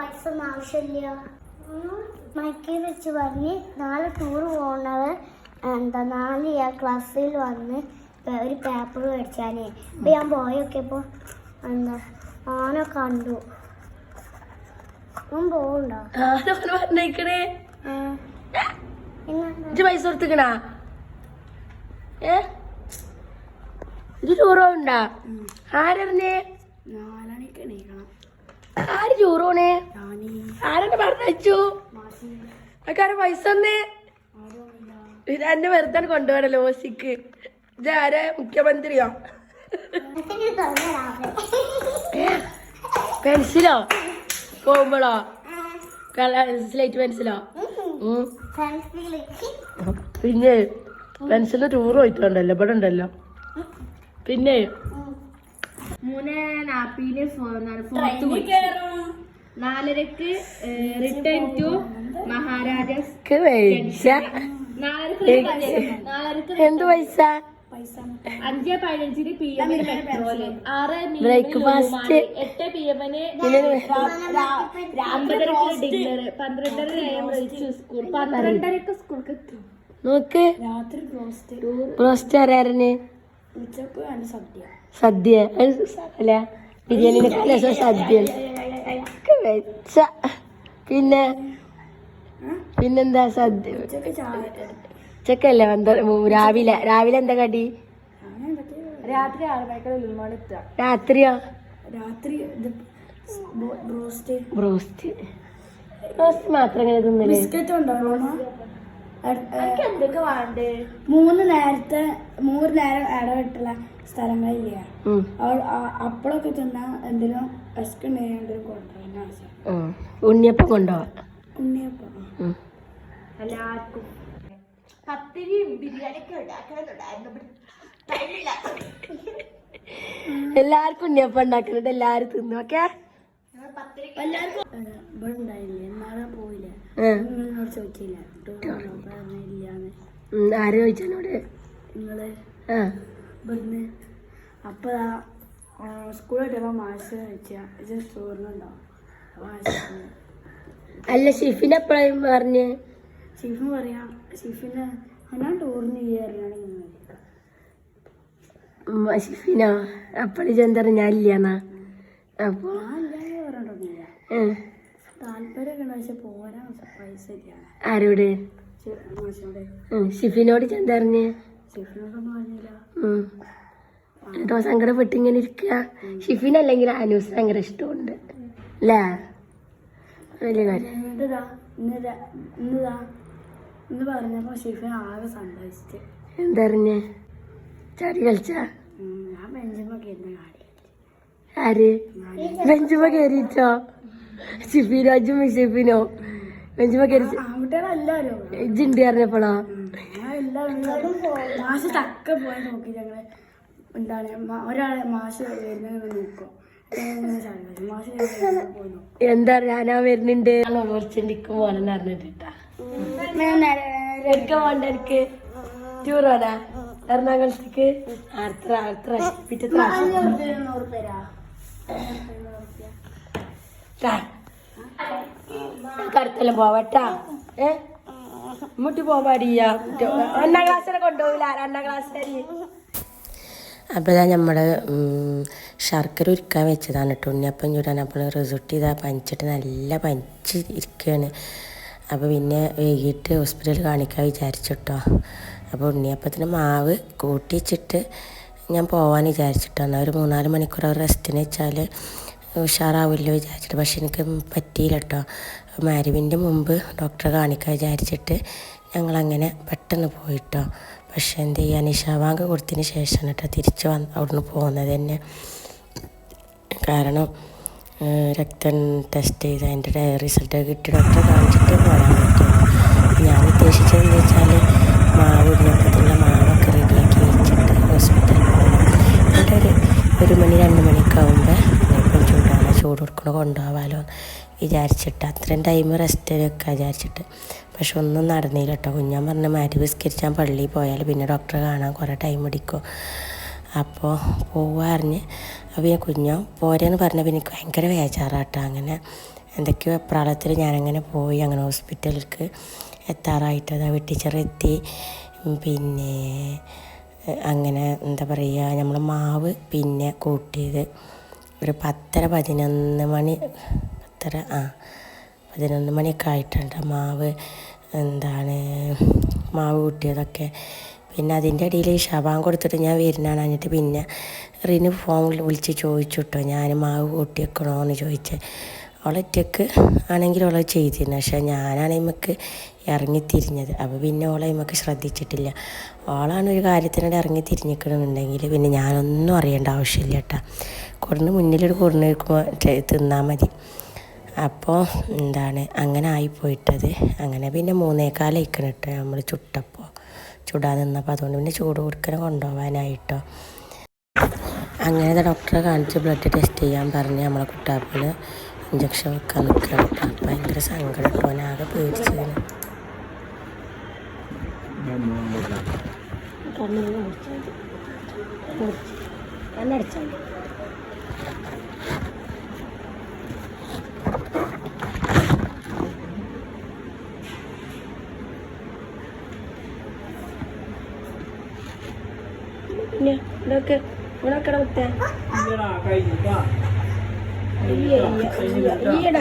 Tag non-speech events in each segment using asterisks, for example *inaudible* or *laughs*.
പൈസ ഒന്നും ആവശ്യമില്ല മൈക്കിൽ വെച്ച് പറഞ്ഞ് നാളെ ടൂർ പോകുന്നവർ എന്താ നാല് ആ ക്ലാസ്സിൽ വന്ന് ഒരു പേപ്പർ മേടിച്ചാനേ. ഇപ്പം ഞാൻ പോയൊക്കെ ഇപ്പോൾ എന്താ ആന കണ്ടു. ഞാൻ പോകണ്ടോ പറഞ്ഞേക്കണേ. പൈസ കൊടുത്തിക്കണാ? ഏ? ഇത് ടൂറ് പോണ്ടാ ആരറിഞ്ഞേ? നാലണിക്ക് എണീക്കണം. ആര് ഞാനീ. ആരെന്നെ പറഞ്ഞു മാസി ആക്കാരെ പൈസ തന്നേ. എന്നെ വെറുതെ കൊണ്ടുപോകണല്ലോ ഓസിക്ക്. ഇത് ആരെ മുഖ്യമന്ത്രിയോ. *laughs* പെൻസിലോ? പോകുമ്പോളോ? സ്ലേറ്റ്. പെൻസിൽ. പിന്നെ പെൻസിലിന് ടൂർ പോയിട്ടുണ്ടല്ലോ. ഇവിടെ ഉണ്ടല്ലോ. പിന്നെ മൂന്ന് നാപ്പിന് ഫോർത്ത് നാലരക്ക് റിട്ടേൺ ടു മഹാരാജാസ് എന്ത് പൈസ? അഞ്ച് പതിനഞ്ചിന് പി എം പെട്രോൾ ആറ് ബ്രേക്ക്ഫാസ്റ്റ് എട്ട് പി എമ്മിന് അമ്പതരക്ക് ഡിന്നർ പന്ത്രണ്ടര സ്കൂൾ. പന്ത്രണ്ടരക്ക് സ്കൂൾക്ക് എത്തും. നോക്ക്. രാത്രി ബ്രോസ്റ്റ്. ബ്രോസ്റ്റ് ആരാരന് ഉച്ചയ്ക്ക് സദ്യ. സദ്യ. അല്ല ബിരിയാണിനെ രസം സദ്യ. വെച്ച. പിന്നെ? പിന്നെന്താ സദ്യ? ഉച്ചക്കല്ലേ രാവിലെ. രാവിലെ എന്താ കടി? രാത്രി രാത്രിയോ? രാത്രി ബ്രോസ്റ്റ് ബ്രോസ്റ്റ്. ബ്രോസ്റ്റ് മാത്രം ഇങ്ങനെ തിന്നില്ലേ ബിസ്ക്കറ്റ് എന്തൊക്കെ വേണ്ടേ മൂന്ന് നേരത്തെ മൂന്ന് നേരം ഇടവിട്ടുള്ള സ്ഥലങ്ങളില്ല. അപ്പളൊക്കെ അപ്പോഴൊക്കെ തിന്നാ എന്തെങ്കിലും റെസ്ക് എന്തെങ്കിലും ആവശ്യം ഉം. ഉണ്ണിയപ്പം കൊണ്ടുപോവാ ഉണ്ണിയപ്പം. എല്ലാവർക്കും. എല്ലാവർക്കും ഉണ്ണിയപ്പം ഉണ്ടാക്കുന്നുണ്ട് എല്ലാരും തിന്നു ഓക്കെ? എല്ലാവർക്കും ഇവിടെ ഉണ്ടായില്ലേ? എന്നാലും പോയില്ലേ? ചോദിച്ചില്ല. ആര് ചോദിച്ചോട് നിങ്ങൾ ഇവിടുന്ന് അപ്പൊ സ്കൂളിൽ കിട്ടിയപ്പോ മാഷ് വെച്ചാ ഇത് ചോറിനുണ്ടോ? അല്ല ഷിഫിൻ എപ്പോഴും പറഞ്ഞ്? ഷിഫിൻ പറയാ. ഷിഫിന് ഞാൻ ടൂറിന് ഉം, ഷിഫിനോ? അപ്പഴ് ചെന്തറ ഞാൻ ഇല്ലാന്നാ. അപ്പൊ? ഞാൻ ആരോട്? ഷിഫിനോട് ചെന്തറിഞ്ഞ് കേട്ടോ സങ്കടപ്പെട്ട് ഇങ്ങനെ ഇരിക്കുക ഷിഫിൻ അല്ലെങ്കിൽ അനൂസ് ഭയങ്കര ഇഷ്ടമുണ്ട്. അല്ലേ? വലിയ കാര്യം. എന്നിട്ടാ എന്തറിഞ്ഞ് ചാടി കളിച്ച? ആര്? ബെഞ്ചുമ്പോ കയറിയിട്ടോ? ഷിഫിനോ അജും ഷിഫിനോ ബെഞ്ചുമ കയറി ആൺകുട്ടികളെല്ലാരും ഇജ്ജുണ്ട് എല്ലാവരും മാഷ് തക്ക പോയി നോക്കി ഞങ്ങൾ എന്താണ് ഒരാളെ മാഷ് വരുന്നത് നോക്കും. എന്താ ഞാനാ വരുന്നുണ്ട്. കുറച്ചിണ്ടിക്കും പോലെ അറിഞ്ഞിട്ടാ എടുക്കാൻ എനിക്ക്. ടൂർ പോനാ എറണാകുളത്തേക്ക്. അടുത്ത അടുത്ത പിറ്റത്തെ നൂറ് പേരാ. കടുത്തെല്ലാം പോവട്ടാ ഏ? മുട്ടി പോവാടിയ ഒന്നാം ക്ലാസ്സിനെ കൊണ്ടുപോകില്ല രണ്ടാം ക്ലാസ്സിൽ അപ്പോൾ ഇതാ നമ്മുടെ ശർക്കര ഉരുക്കാൻ വെച്ചതാണ് കേട്ടോ ഉണ്ണിയപ്പം ചൂടാൻ അപ്പോൾ റിസൾട്ട് ചെയ്താൽ പനിച്ചിട്ട് നല്ല പനിച്ച് ഇരിക്കുകയാണ് അപ്പോൾ പിന്നെ വൈകിട്ട് ഹോസ്പിറ്റലിൽ കാണിക്കാൻ വിചാരിച്ചിട്ടോ അപ്പോൾ ഉണ്ണിയപ്പത്തിന് മാവ് കൂട്ടിച്ചിട്ട് ഞാൻ പോകാൻ വിചാരിച്ചിട്ടാണ് ഒരു മൂന്നാൽ മണിക്കൂർ റെസ്റ്റിന് വെച്ചാൽ ഉഷാറാവില്ലോ വിചാരിച്ചിട്ട്. പക്ഷെ എനിക്ക് പറ്റിയില്ല കേട്ടോ മാരുവിന്റെ മുമ്പ് ഡോക്ടറെ കാണിക്കാൻ വിചാരിച്ചിട്ട് ഞങ്ങളങ്ങനെ പെട്ടെന്ന് പോയിട്ടോ. പക്ഷെ എന്ത് ചെയ്യാൻ? നിഷാവാങ്ക് കൊടുത്തതിന് ശേഷം കേട്ടോ തിരിച്ച് വന്ന് അവിടുന്ന് പോകുന്നത് തന്നെ കാരണം രക്തം ടെസ്റ്റ് ചെയ്ത് അതിന്റെ റിസൾട്ട് കിട്ടി ഡോക്ടറെ കാണിച്ചിട്ട് പോരാൻ പറ്റും ഞാൻ ഉദ്ദേശിച്ചതെന്ന് വെച്ചാൽ മാവ് ഉരുളപ്പത്തിന്റെ മാവൊക്കെ റെഡിയാക്കി വെച്ചിട്ട് ഹോസ്പിറ്റലിൽ പോകും എന്നിട്ട് ഒരു ഒരു മണി രണ്ട് മണിയൊക്കെ ആകുമ്പോൾ ഇപ്പം ചൂടാണ് ചൂട് കൊണ്ടുപോകാമല്ലോ എന്ന് വിചാരിച്ചിട്ട്. അത്രയും ടൈം റെസ്റ്റ് വെക്കുക വിചാരിച്ചിട്ട്. പക്ഷെ ഒന്നും നടന്നില്ല കേട്ടോ. കുഞ്ഞാൻ പറഞ്ഞ മാറ്റി വിസ്കരിച്ചാൽ പള്ളിയിൽ പോയാൽ പിന്നെ ഡോക്ടറെ കാണാൻ കുറേ ടൈം എടുക്കും. അപ്പോൾ പോവാറിഞ്ഞ് അപ്പോൾ ഞാൻ കുഞ്ഞോ പോരെന്ന് പറഞ്ഞാൽ പിന്നെ എനിക്ക് ഭയങ്കര വേചാറാട്ടോ അങ്ങനെ. എന്തൊക്കെയോ എപ്രാളത്തിൽ ഞാനങ്ങനെ പോയി അങ്ങനെ ഹോസ്പിറ്റലിലേക്ക് എത്താറായിട്ട്. അതാ വെട്ടിച്ചെറെത്തി പിന്നെ അങ്ങനെ എന്താ പറയുക നമ്മൾ മാവ് പിന്നെ കൂട്ടിയത്. ഒരു പത്തര പതിനൊന്ന് മണി പത്തര ആ പതിനൊന്ന് മണിയൊക്കെ ആയിട്ടുണ്ട്. മാവ് എന്താണ് മാവ് കൂട്ടിയതൊക്കെ. പിന്നെ അതിന്റെ ഇടയിൽ ഷബാൻ കൊടുത്തിട്ട് ഞാൻ വരുന്നതാണ് എന്നിട്ട് പിന്നെ റിന് ഫോൺ വിളിച്ച് ചോദിച്ചു കേട്ടോ ഞാൻ മാവ് കൂട്ടിയേക്കണോ എന്ന് ചോദിച്ചത് അവളൊറ്റക്ക് ആണെങ്കിൽ അവളെ ചെയ്തിരുന്നു. പക്ഷേ ഞാനാണെങ്കിൽ നമുക്ക് ഇറങ്ങി തിരിഞ്ഞത് അപ്പോൾ പിന്നെ ഓളെ നമുക്ക് ശ്രദ്ധിച്ചിട്ടില്ല. ഓളാണ് ഒരു കാര്യത്തിനോട് ഇറങ്ങി തിരിഞ്ഞിക്കണമെന്നുണ്ടെങ്കിൽ പിന്നെ ഞാനൊന്നും അറിയേണ്ട ആവശ്യമില്ല കേട്ടോ കുറഞ്ഞ് മുന്നിലൊരു കുറഞ്ഞ് വെക്കുമ്പോൾ തിന്നാൽ മതി. അപ്പോൾ എന്താണ് അങ്ങനെ ആയിപ്പോയിട്ടത്. അങ്ങനെ പിന്നെ മൂന്നേക്കാലയിക്കണം കേട്ടോ നമ്മൾ ചുട്ടപ്പോൾ ചുടാൻ നിന്നപ്പോൾ അതുകൊണ്ട് പിന്നെ ചൂട് കൊടുക്കണ കൊണ്ടുപോകാനായിട്ടോ അങ്ങനെ ഡോക്ടറെ കാണിച്ച് ബ്ലഡ് ടെസ്റ്റ് ചെയ്യാൻ പറഞ്ഞ് നമ്മളെ കുട്ടാപ്പിന് ഇഞ്ചക്ഷൻ വെക്കാൻ നിൽക്കുകയാണ് അപ്പം ഭയങ്കര സങ്കടം അവനാകെ പേടിച്ചതിന് കണ്ണടച്ചാൽ പിന്നെ ഇതൊക്കെ ഇവിടെ മുത്തേ ഇല്ല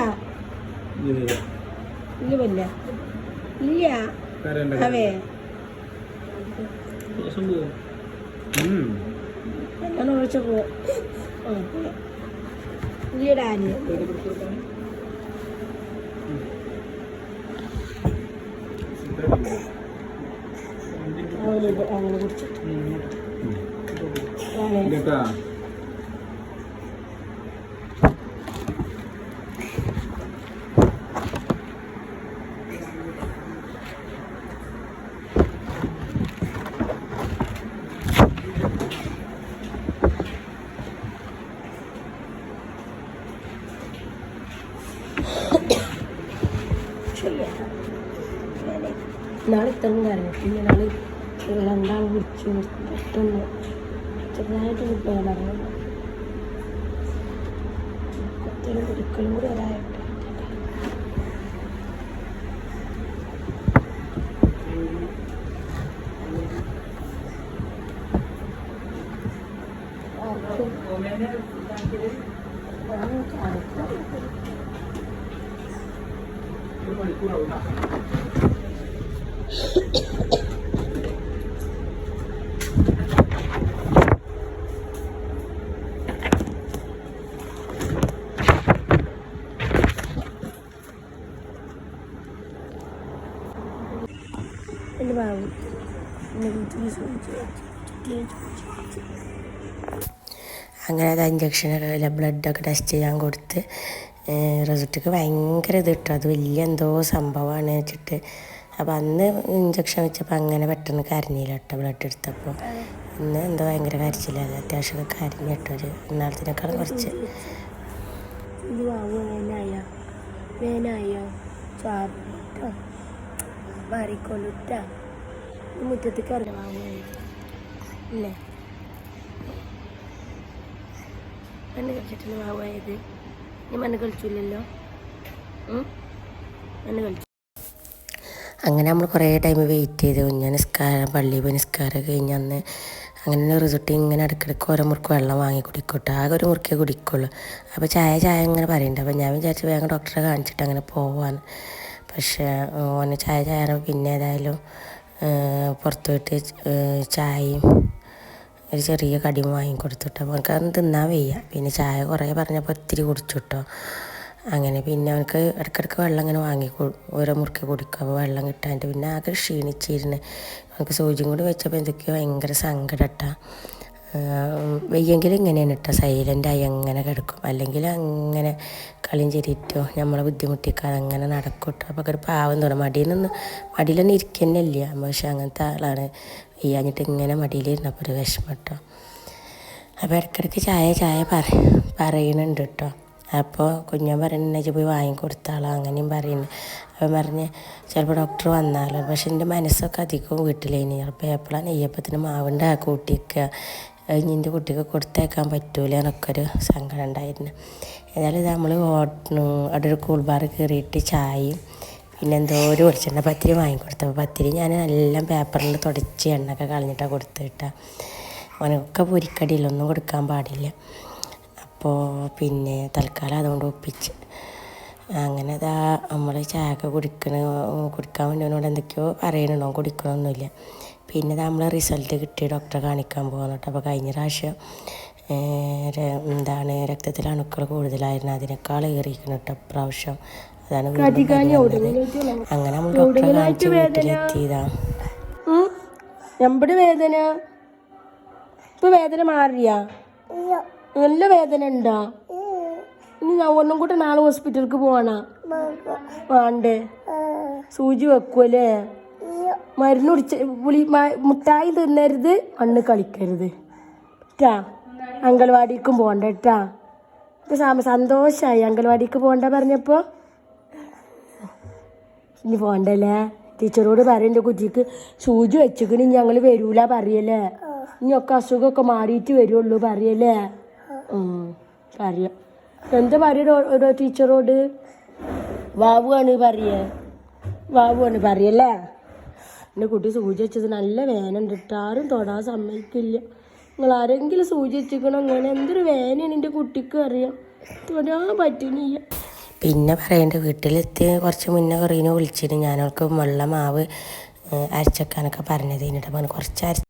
ഇല്ല ഇല്ല അവേ എന്നാണ് വിളിച്ച പോ ഇല്ലടാ അനി അവന് അങ്ങനെ കുടിച്ചു നാളെ ഇത്രയും കാര്യങ്ങൾ പിന്നെ നാളെ രണ്ടാൾ വിളിച്ചു പെട്ടെന്ന് ചെറുതായിട്ട് കുട്ടികളാണ് കുത്തിലും കുടിക്കലും കൂടി ഒരായിട്ട് ഒരു ബാബു വീട്ടിൽ ചോദിച്ചു അങ്ങനെ അത് ഇഞ്ചക്ഷനൊക്കെ ബ്ലഡൊക്കെ ടെസ്റ്റ് ചെയ്യാൻ കൊടുത്ത് റിസൾട്ടൊക്കെ ഭയങ്കര ഇത് കിട്ടും. അത് വലിയ എന്തോ സംഭവമാണ് വെച്ചിട്ട്. അപ്പോൾ അന്ന് ഇഞ്ചക്ഷൻ വെച്ചപ്പോൾ അങ്ങനെ പെട്ടെന്ന് കരഞ്ഞില്ല കേട്ടോ ബ്ലഡ് എടുത്തപ്പോൾ ഇന്ന് എന്തോ ഭയങ്കര കരച്ചില്ല അത്യാവശ്യമൊക്കെ കരഞ്ഞു കേട്ടോ ഒരു ഇന്നാളത്തിനേക്കാളും കുറച്ച്. മാറിക്കൊള്ളിട്ട മുറ്റത്തേക്ക് ഇറങ്ങി വാങ്ങുക ഇല്ലേ? മണ്ണ് കളിച്ചിട്ട് മാവായത് നീ മണ്ണ് കളിച്ചില്ലല്ലോ? മണ്ണ് കളിച്ചു. അങ്ങനെ നമ്മൾ കുറേ ടൈം വെയിറ്റ് ചെയ്തു. ഞാൻ നിസ്കാരം പള്ളിയിൽ പോയി നിസ്കാരം കഴിഞ്ഞ് അന്ന് അങ്ങനെ റിസൾട്ട് ഇങ്ങനെ ഇടയ്ക്കിടയ്ക്ക് ഓരോ മുറുക്ക് വെള്ളം വാങ്ങി കുടിക്കോട്ടെ. ആകെ ഒരു മുറുക്കേ കുടിക്കുള്ളൂ. അപ്പോൾ ചായ ചായ ഇങ്ങനെ പറയുന്നുണ്ട് അപ്പോൾ ഞാൻ വിചാരിച്ചു വേഗം ഡോക്ടറെ കാണിച്ചിട്ട് അങ്ങനെ പോവാൻ പക്ഷേ ഓന് ചായ ചായ പിന്നെ ഏതായാലും പുറത്ത് പോയിട്ട് ചായയും ഒരു ചെറിയ കടിയും വാങ്ങിക്കൊടുത്തിട്ട്. അത് അവനക്ക് അതൊന്നും തിന്നാൻ വയ്യ. പിന്നെ ചായ കുറേ പറഞ്ഞപ്പോൾ ഒത്തിരി കുടിച്ചു കേട്ടോ അങ്ങനെ പിന്നെ അവനക്ക് ഇടയ്ക്കിടയ്ക്ക് വെള്ളം ഇങ്ങനെ വാങ്ങി ഓരോ മുറുക്കി കുടിക്കും. അപ്പോൾ വെള്ളം കിട്ടാണ്ട് പിന്നെ ആകെ ക്ഷീണിച്ചിരുന്നു. അവനക്ക് സൂചിയും കൂടി വെച്ചപ്പോൾ എന്തൊക്കെയോ ഭയങ്കര സങ്കടട്ടാ. വെയ്യെങ്കിൽ ഇങ്ങനെയാണ് കേട്ടോ സൈലന്റായി അങ്ങനെ കിടക്കും. അല്ലെങ്കിൽ അങ്ങനെ കളിയും ചെരിയിട്ടോ നമ്മളെ ബുദ്ധിമുട്ടിക്കാതെ അങ്ങനെ നടക്കും കേട്ടോ അപ്പോൾ ഒരു പാവം തോന്നും. മടിയിലൊന്നും മടിയിലൊന്നും ഇരിക്കുന്നില്ല പക്ഷെ അങ്ങനത്തെ ആളാണ്. വെയ്യാഞ്ഞിട്ട് ഇങ്ങനെ മടിയിലിരുന്നപ്പോൾ ഒരു വിഷമം കേട്ടോ അപ്പോൾ ഇടയ്ക്കിടയ്ക്ക് ചായ ചായ പറ പറയുന്നുണ്ട് കേട്ടോ അപ്പോൾ കുഞ്ഞൻ പറയുന്നത് പോയി വാങ്ങിക്കൊടുത്താളോ അങ്ങനെയും പറയുന്നു അപ്പം പറഞ്ഞ് ചിലപ്പോൾ ഡോക്ടർ വന്നാലോ? പക്ഷെ എന്റെ മനസ്സൊക്കെ അധികവും വീട്ടിലേനി. ചിലപ്പോൾ എപ്പോഴാണ് നെയ്യപ്പത്തിന് മാവുണ്ട് കൂട്ടിക്കുക എന്റെ കുട്ടിക്ക് കൊടുത്തേക്കാൻ പറ്റൂല എന്നൊക്കെ ഒരു സങ്കടം ഉണ്ടായിരുന്നു. ഏതായാലും നമ്മൾ അവിടെ ഒരു കൂൾ ബാർ കയറിയിട്ട് ചായയും പിന്നെ എന്തോ ഒരു വെളിച്ചെണ്ണ പത്തിരി വാങ്ങിക്കൊടുത്തപ്പോൾ പത്തിരി ഞാൻ എല്ലാം പേപ്പറിൽ തുടച്ച് എണ്ണയൊക്കെ കളഞ്ഞിട്ടാണ് കൊടുത്തിട്ട അവനൊക്കെ പൊരിക്കടിയിൽ ഒന്നും കൊടുക്കാൻ പാടില്ല. അപ്പോൾ പിന്നെ തൽക്കാലം അതുകൊണ്ട് ഒപ്പിച്ച്. അങ്ങനെ ഇതാ നമ്മൾ ചായ ഒക്കെ കുടിക്കണ കുടിക്കാൻ വേണ്ടി അവനോട് എന്തൊക്കെയോ പറയണോ കുടിക്കണമൊന്നുമില്ല പിന്നെ നമ്മൾ റിസൾട്ട് കിട്ടി ഡോക്ടറെ കാണിക്കാൻ പോകുന്നുണ്ട് കേട്ടോ അപ്പോൾ കഴിഞ്ഞ പ്രാവശ്യം എന്താണ് രക്തത്തിൽ അണുക്കൾ കൂടുതലായിരുന്നു. അതിനേക്കാൾ ഏറിയിരിക്കണം കേട്ടോ പ്രാവശ്യം അതാണ് അങ്ങനെ നമ്മൾ ഡോക്ടറെ കാണിച്ച് വീട്ടിലെത്തിയതാ. എമ്പടി വേദന? ഇപ്പൊ വേദന മാറിയാ? നല്ല വേദന ഉണ്ടോ? ഇനി ഞാൻ ഒന്നും കൂടെ നാളെ ഹോസ്പിറ്റലിലേക്ക് പോവാണ? വേണ്ടേ? സൂചി വെക്കുമല്ലേ മരുന്ന് കുടിച്ച് പുളി മുട്ടായി തിന്നരുത് മണ്ണ് കളിക്കരുത്. ടാ അംഗൻവാടിക്കും പോകണ്ട സാമ സന്തോഷായി. അംഗൻവാടിക്ക് പോകണ്ട പറഞ്ഞപ്പോ. ഇനി പോണ്ടല്ലേ? ടീച്ചറോട് പറയണ്ട കുട്ടിക്ക് സൂചി വെച്ചിക്കണ് ഞങ്ങൾ വരൂല പറയല്ലേ? ഇനി ഒക്കെ അസുഖമൊക്കെ മാറിയിട്ട് വരുള്ളൂ പറയല്ലേ? പറയാം. എന്താ പറയടോ ടീച്ചറോട്? വാവു വാവുവാണ് പറയേ. വാവുവാണ് പറയല്ലേ? എന്റെ കുട്ടി സൂചി വെച്ചത് നല്ല വേനുണ്ട്. ആരും തൊടാൻ സമ്മതിക്കില്ല. നിങ്ങൾ ആരെങ്കിലും സൂചി വെച്ചിരിക്കണം അങ്ങനെ എന്തൊരു വേനയാണ് എന്റെ കുട്ടിക്ക് അറിയാം. തൊടാൻ പറ്റുന്നില്ല. പിന്നെ പറയേണ്ട വീട്ടിലെത്തി കുറച്ച് മുന്നേ കുറീനെ വിളിച്ചിട്ട് ഞാനവൾക്ക് വെള്ള മാവ് അരച്ചക്കാനൊക്കെ പറഞ്ഞത് അപ്പം കുറച്ച് അര